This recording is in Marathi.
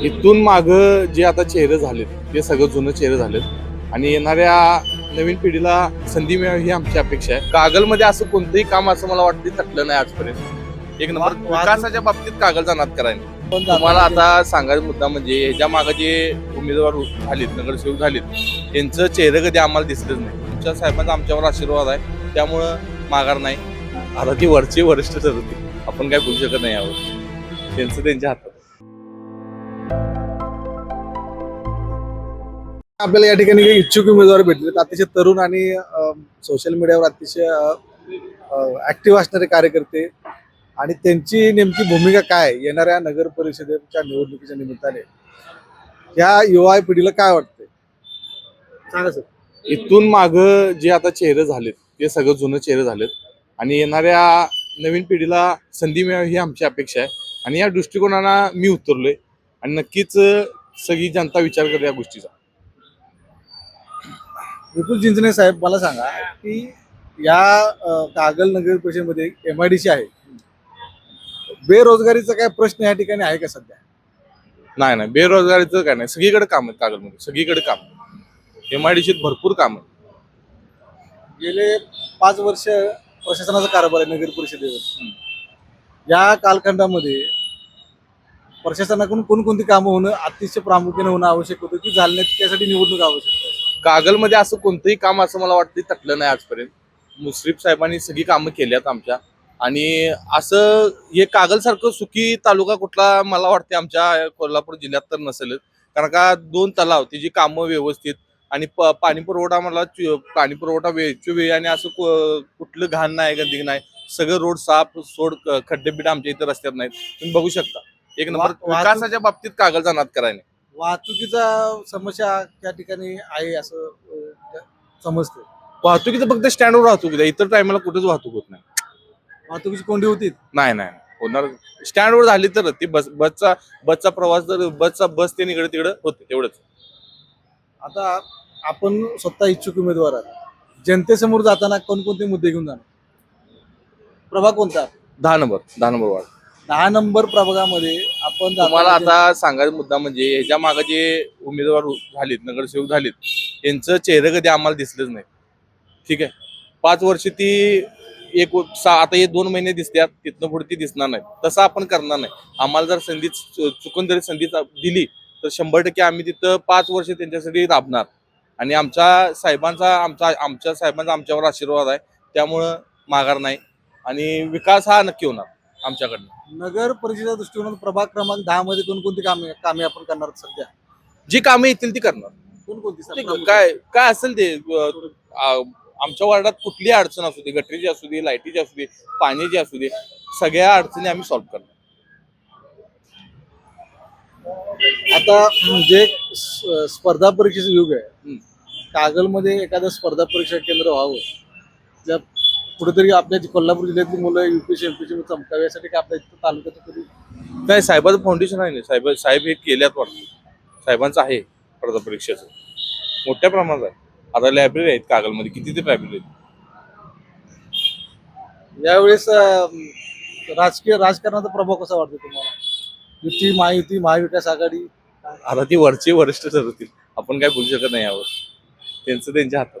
इथून माग जे आता चेहरे झालेत ते सगळं जुनं चेहरे झालेत आणि येणाऱ्या नवीन पिढीला संधी मिळावी ही आमची अपेक्षा आहे. कागलमध्ये असं कोणतंही काम असं मला वाटतं थकलं नाही आजपर्यंत. एक नंबर विकासाच्या बाबतीत कागलचा नाद करायला. पण जाणार? तुम्हाला. आता सांगायचा मुद्दा म्हणजे ह्याच्या मागे जे उमेदवार झालेत नगरसेवक झालेत त्यांचं चेहरे कधी आम्हाला दिसलंच नाही. तुमच्या साहेबांचा आमच्यावर आशीर्वाद आहे त्यामुळं माघार नाही. आता ती वरचे वरिष्ठ ठरवतील. आपण काय बोलू शकत नाही यावर. त्यांचं त्यांच्या हातात. आपल्याला या ठिकाणी काही इच्छुक उमेदवार भेटले अतिशय तरुण आणि सोशल मीडियावर अतिशय ऍक्टिव्ह असणारे कार्यकर्ते. आणि त्यांची नेमकी भूमिका काय? येणाऱ्या नगर परिषदेच्या निवडणुकीच्या निमित्ताने. या युवा पिढीला काय वाटते सांगा सर. इथून माग जे आता चेहरे झालेत ते सगळं जुनं चेहरे झालेत. आणि येणाऱ्या नवीन पिढीला संधी मिळावी ही आमची अपेक्षा आहे. आणि या दृष्टिकोनाला मी उतरलोय. आणि नक्कीच सगळी जनता विचार करेल या गोष्टीचा. विपुल चिंचणे साहेब मला सांगा की या कागल नगर परिषदेमध्ये एम आय डी सी आहे. बेरोजगारीचा काय प्रश्न या ठिकाणी आहे का सध्या? नाही नाही. बेरोजगारीचं काय नाही. सगळीकडे काम आहेत कागलमध्ये. सगळीकडे काम एम आय डी भरपूर काम आहे गेले पाच वर्ष प्रशासनाचा कारभार आहे नगर परिषदेवर. या कालखंडामध्ये प्रशासनाकडून कोणकोणती कामं होणं अतिशय प्रामुख्याने होणं आवश्यक होतं की झालं नाही त्यासाठी निवडणूक आवश्यक आहे? कागलमध्ये असं कोणतंही काम असं मला वाटतं तटलं नाही आजपर्यंत. मुश्रीफ साहेबांनी सगळी कामं केल्यात आमच्या. आणि असं हे कागलसारखं सुखी तालुका कुठला मला वाटते आमच्या कोल्हापूर जिल्ह्यात तर नसेलच. कारण का दोन तलाव त्याची कामं व्यवस्थित आणि प पाणी पुरवठा मला पाणी पुरवठा वेळच्या वेळी आणि असं कुठलं घाण नाही गंदगी नाही. सगळं रोड साफ सोड खड्डे बिड्डे आमच्या इथं रस्त्यात नाहीत. तुम्ही बघू शकता. एक नंबर विकासाच्या बाबतीत कागलचा नाद करायला वाहतुकीचा समस्या त्या ठिकाणी आहे असं समजतं वाहतुकीचं फक्त स्टँडवर वाहतूक. इतर टायमाला कुठेच वाहतूक होत नाही. वाहतुकीची कोंडी होती? नाही नाही होणार. स्टँडवर झाली तर ती बस बसचा बसचा प्रवास जर बसचा बस ते इकडे तिकडे होते तेवढंच. आता आपण स्वतः इच्छुक उमेदवार आहात. जनतेसमोर जाताना कोणकोणते मुद्दे घेऊन जाणार? प्रभाग कोणता? दहा नंबर दहा नंबर वार्ड. दहा नंबर प्रभागामध्ये आपण तुम्हाला आता सांगायचा मुद्दा म्हणजे ह्याच्या मागे जे उमेदवार झालेत नगरसेवक झालेत त्यांचं चेहरे कधी आम्हाला दिसलंच नाही ठीक आहे? पाच वर्ष ती एक सहा आता हे दोन महिने दिसतात तिथनं पुढे ती दिसणार नाही तसं आपण करणार नाही. आम्हाला जर संधी चुकून जरी संधी दिली तर शंभर टक्के आम्ही तिथं पाच वर्ष त्यांच्यासाठी राबणार आणि आमच्या साहेबांचा आमचा आमच्या साहेबांचा आमच्यावर आशीर्वाद आहे. त्यामुळं माघार नाही. आणि विकास हा नक्की होणार. आमच्याकडनं. नगर परिषदेच्या दृष्टीकोनातून प्रभाग क्रमांक दहा मध्ये कोणकोणती कामे कामे आपण करणार आहोत सध्या? जी कामे येतील ती करणार. कोणकोणती सर? काय काय असेल ते अ, आ, आमच्या वार्डात कुठली अडचण असू दे गटरीची असू दे लाईटीची असू दे पाण्याची असू दे सगळ्या अडचणी आम्ही सॉल्व्ह करणार. आता जे स- स्पर्धा परीक्षेचं युग आहे हम्म. कागलमध्ये एखादं स्पर्धा परीक्षा केंद्र व्हावं ज्या कुठेतरी आपल्या जी कोल्हापूर जिल्ह्यातली मुलं युपीसी एमपीसी चमकावे यासाठी काय आपल्या इथं तालुक्यात कधी नाही साहेबाचं फाउंडेशन आहे ना. साहेब साहेब हे केल्यात वाटतं. साहेबांचं आहे स्पर्धा परीक्षेचं. मोठ्या प्रमाणात आहे. आता लायब्ररी आहेत कागलमध्ये. किती ते लायब्ररी आहेत? यावेळेस राजकीय राजकारणाचा प्रभाव कसा वाटतो तुम्हाला? युती महायुती महाविकास आघाडी? आता ती वरचे वरिष्ठ ठरवतील. आपण काय बोलू शकत नाही यावर. त्यांचं त्यांच्या हातात